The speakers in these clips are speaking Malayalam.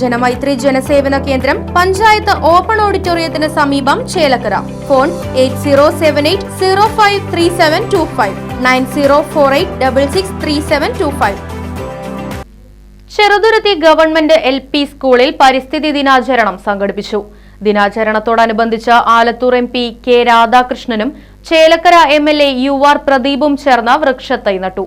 ജനമൈത്രി ജനസേവന കേന്ദ്രം പഞ്ചായത്ത് ഓപ്പൺ ഓഡിറ്റോറിയത്തിന് സമീപം Chelakkara. Phone eight zero seven eight zero five three seven two five nine zero four eight double six three seven two five. Cheruthuruthy government L P സ്കൂളിൽ പരിസ്ഥിതി ദിനാചരണം സംഘടിപ്പിച്ചു. ദിനാചരണത്തോടനുബന്ധിച്ച് Alathur M P K രാധാകൃഷ്ണനും Chelakkara M L A U R പ്രദീപും ചേർന്ന് വൃക്ഷത്തൈ നട്ടു.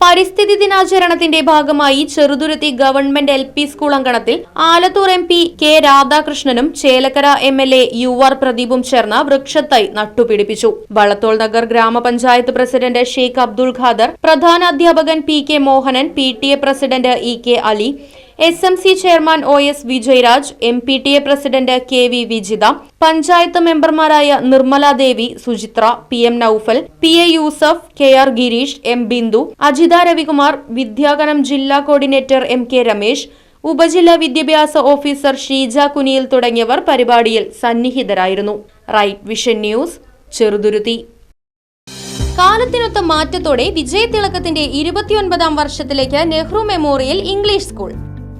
പരിസ്ഥിതി ദിനാചരണത്തിന്റെ ഭാഗമായി Cheruthuruthy government L P school അങ്കണത്തിൽ Alathur M P K രാധാകൃഷ്ണനും Chelakkara M L A U R പ്രദീപും ചേർന്ന് വൃക്ഷത്തൈ നട്ടുപിടിപ്പിച്ചു. വളത്തോൾ നഗർ ഗ്രാമപഞ്ചായത്ത് പ്രസിഡന്റ് ഷെയ്ഖ് അബ്ദുൾ ഖാദർ പ്രധാന അധ്യാപകൻ P K Mohanan P T A president E K Ali S M C chairman O S Vijayaraj M P T A president K V Vijitha panchayat മെമ്പർമാരായ Nirmala Devi Suchithra P M Noufal P A Yusuf K R Girish M Bindu Ajitha Ravikumar വിദ്യാഗനം ജില്ലാ കോർഡിനേറ്റർ എം കെ രമേശ് ഉപജില്ലാ വിദ്യാഭ്യാസ ഓഫീസർ ഷീജ കുനിയിൽ തുടങ്ങിയവർ പരിപാടിയിൽ സന്നിഹിതരായിരുന്നു. Right Vision News Cheruthuruthy. കാലത്തിനൊത്ത മാറ്റത്തോടെ വിജയതിളക്കത്തിന്റെ ഇരുപത്തിയൊൻപതാം വർഷത്തിലേക്ക് നെഹ്റു മെമ്മോറിയൽ ഇംഗ്ലീഷ് സ്കൂൾ.